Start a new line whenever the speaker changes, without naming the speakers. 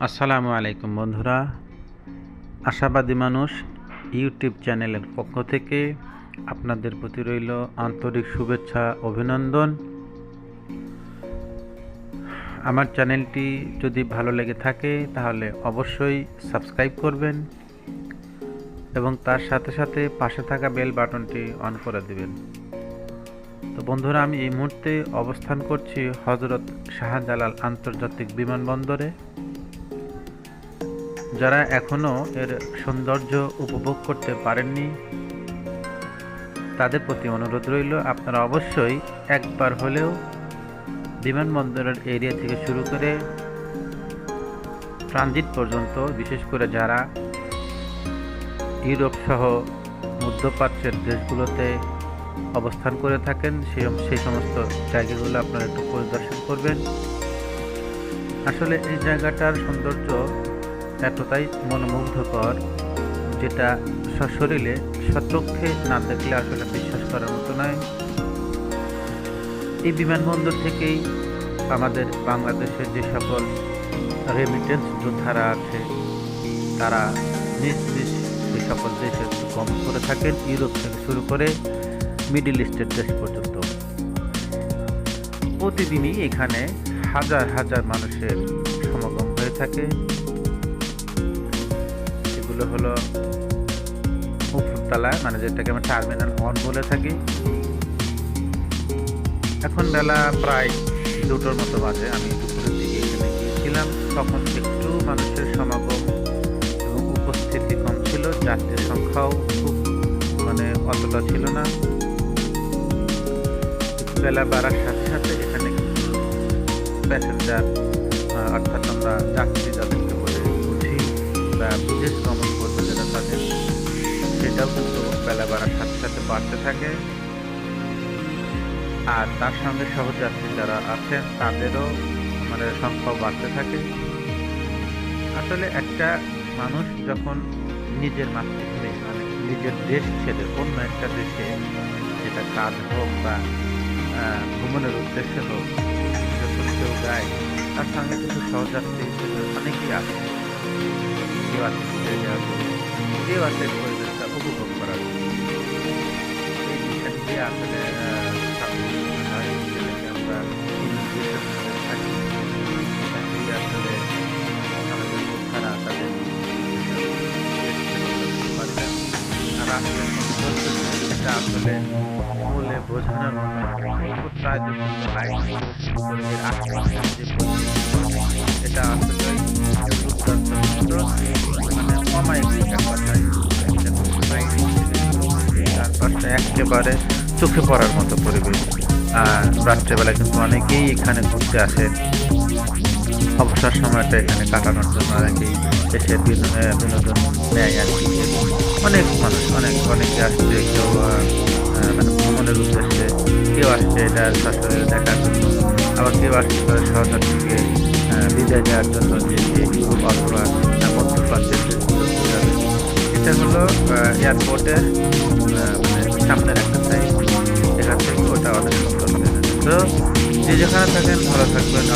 আসসালামু আলাইকুম বন্ধুরা। আশাবাদী মানুষ, ইউটিউব চ্যানেলের পক্ষ থেকে আপনাদের প্রতি রইল আন্তরিক শুভেচ্ছা, অভিনন্দন। আমার চ্যানেলটি যদি ভালো লেগে থাকে, তাহলে অবশ্যই সাবস্ক্রাইব করবেন এবং তার সাথে সাথে পাশে থাকা বেল বাটনটি অন করে দেবেন। তো বন্ধুরা, আমি এই মুহূর্তে অবস্থান করছি হজরত শাহজালাল আন্তর্জাতিক বিমানবন্দরে। যারা এখনও এর সৌন্দর্য উপভোগ করতে পারেননি, তাদের প্রতি অনুরোধ রইল, আপনারা অবশ্যই একবার হলেও বিমানবন্দরের এরিয়া থেকে শুরু করে ট্রানজিট পর্যন্ত, বিশেষ করে যারা ইউরোপ সহ মধ্যপ্রাচ্যের দেশগুলোতে অবস্থান করে থাকেন সেই সেই সমস্ত জায়গাগুলো আপনারা একটু পরিদর্শন করবেন। আসলে এই জায়গাটার সৌন্দর্য এতটাই মনোমুগ্ধকর যেটা সশরীরে সচক্ষে না দেখলে আসলে বিশ্বাস করার মতো নয়। এই বিমানবন্দর থেকেই আমাদের বাংলাদেশের যে সকল রেমিটেন্স যোদ্ধারা আছে, তারা নিজ নিজ যে সকল দেশে গমন করে থাকেন, ইউরোপ থেকে শুরু করে মিডিল ইস্টের দেশ পর্যন্ত। প্রতিদিনই এখানে হাজার হাজার মানুষের সমাগম হয়ে থাকে। এগুলো হলো উপরতলা মানে যেটাকে আমরা টার্মিনাল ওয়ান বলে থাকি। এখন বেলা প্রায় দুটোর মতো বাজে, আমি দুপুরের দিকে এখানে গিয়েছিলাম। তখন একটু মানুষের সমাগম এবং উপস্থিতি কম ছিল, যাত্রীর সংখ্যাও খুব মানে অতটা ছিল না। বেলা বাড়ার সাথে সাথে এখানে প্যাসেঞ্জার অর্থাৎ আমরা যাত্রী যাদেরকে বলে বুঝি বা বিদেশ গমন করতে যারা তাদের, সেটাও কিন্তু বেলা বাড়ার সাথে সাথে বাড়তে থাকে। আর তার সঙ্গে সহযাত্রী যারা আছেন, তাদেরও মানে সংখ্যাও বাড়তে থাকে। আসলে একটা মানুষ যখন নিজের মাতৃভূমি মানে নিজের দেশ ছেড়ে অন্য একটা দেশে, যেটা কাজ হোক বা ভ্রমণের উদ্দেশ্যে হোক কেউ যায় তার সঙ্গে কিন্তু সহযাত্রী অনেকেই আছে কেউ আছে ঘুরে যাওয়ার জন্য, কেউ আছে পরিবেশটা উপভোগ করার জন্য। আসলে এটা মানে একেবারে চোখে পড়ার মতো পরিবেশ। আর রাত্রেবেলা কিন্তু অনেকেই এখানে ঘুরতে আসেন অবসর সময়টা এখানে কাটানোর জন্য অনেকেই এসে বিনোদন নেয় আর কি। অনেক মানুষ, অনেক, অনেকে আসছে, কেউ আসছে এটা দেখার জন্য আবার কেউ আসছে তাদের থেকে বিদায় দেওয়ার জন্য যে অথবা মধ্যপ্রাচ্যের এটা হলো এয়ারপোর্টের মানে সামনের একটা সাইড এখান থেকে ওটা অনেক সুন্দর তো যে যেখানে থাকেন ভালো থাকবেন